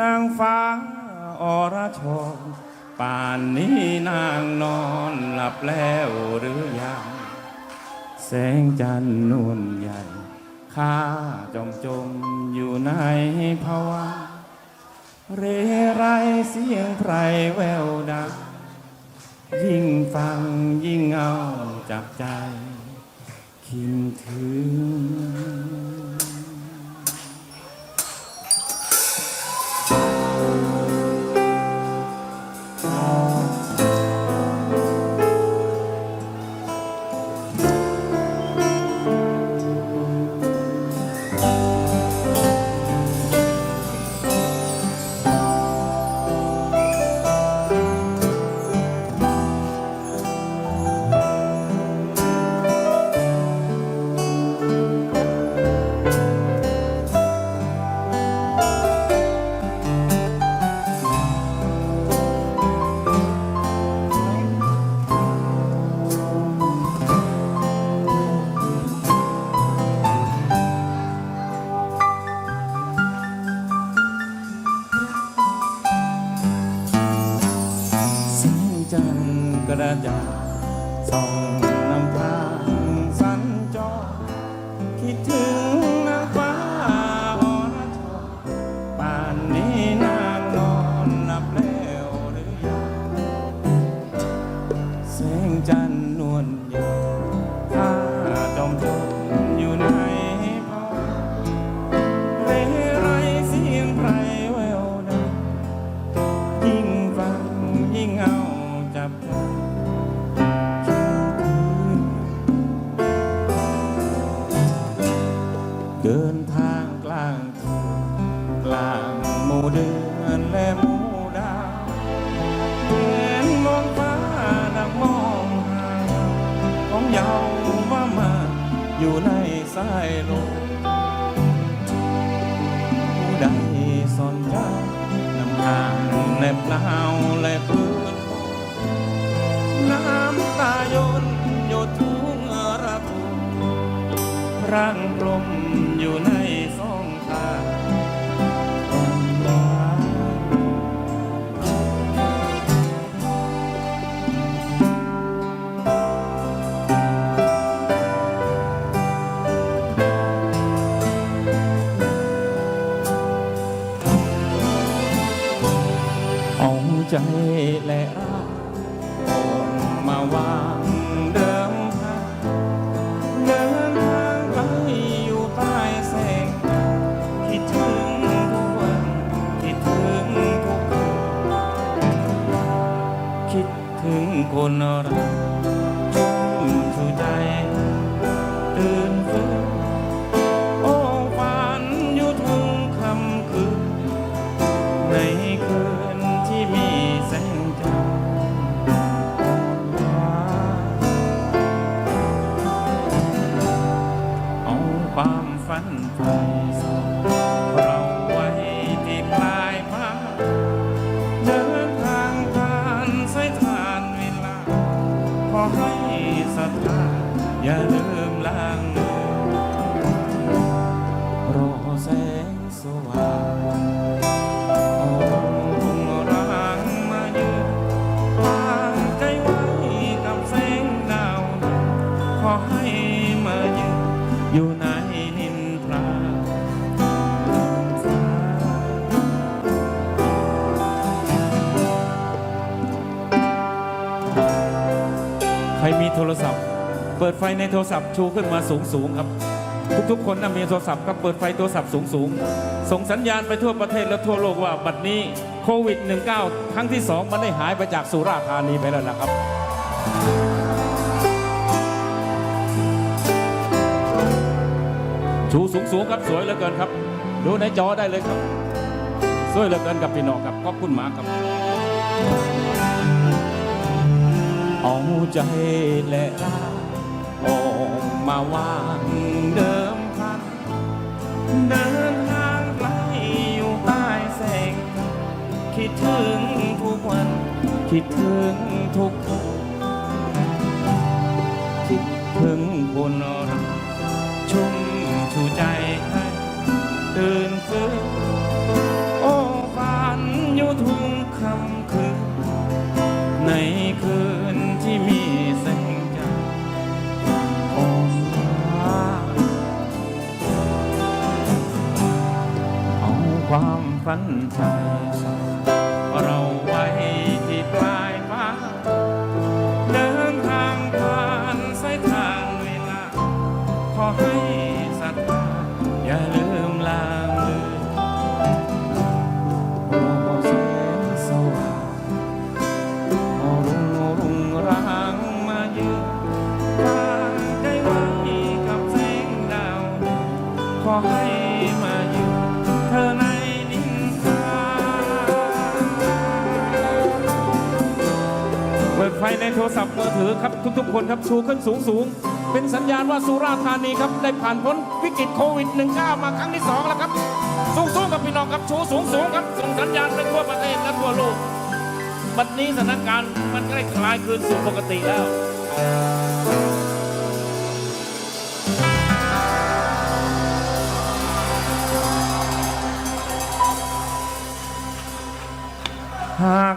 นางฟ้าอรชรป่านนี้นางนอนหลับแล้วหรือยัง แสงจันทร์นวลใหญ่ข้าจมจมอยู่ในภาวะเรไรเสียงไพรแววดังยิ่งฟังยิ่งเอาจับใจ คิดถึง เดือนและหมู่ดาวเห็นมองฟ้าดังมองหาของเยาวว่ามาอยู่ในสายลมผู้ใดสนใจนำทางแนบหนาวและพื้นน้ำตายนหยดทุ่งระทมร่างกลม ใจและรักออกมาวางเดิมพันเดินทางไกลอยู่ใต้แสงคิดถึงทุกวันคิดถึงทุกคนคิดถึงคนรักชุ่มชูใจตื่นฟื้น from รศัพท์ เปิดไฟในโทรศัพท์ชูขึ้นมาสูงสูงครับ ทุกๆ คนนะมีโทรศัพท์ก็เปิดไฟโทรศัพท์สูงสูงส่งสัญญาณไปทั่วประเทศและทั่วโลกว่าบัดนี้โควิด -19 ครั้งที่ 2 มันได้หายไปจากสุราษฎร์ธานีไปแล้วนะครับชูสูงสูงครับสวยเหลือเกินครับ ดูในจอได้เลยครับ สวยเหลือเกินกับพี่น้องครับขอบคุณหมากครับ เอาใจและรักออกมาวางเดิมพัน เดินทางไกลอยู่ใต้แสง คิดถึงทุกวัน คิดถึงทุกคนคิดถึงคนรักชุ่มชูใจให้ตื่นฟื้น คว โทรศัพท์มือถือครับทุกๆ คนครับชูขึ้นสูงสูงเป็นสัญญาณว่าสุราษฎร์ธานีครับได้ผ่านพ้นวิกฤตโควิด -19 มาครั้งที่สองแล้วครับ สูงสูงๆกับพี่น้องครับชูสูงสูงครับส่งสัญญาณไปทั่วประเทศและทั่วโลกบัดนี้สถานการณ์มันใกล้คลายคืนสู่ปกติแล้วหาก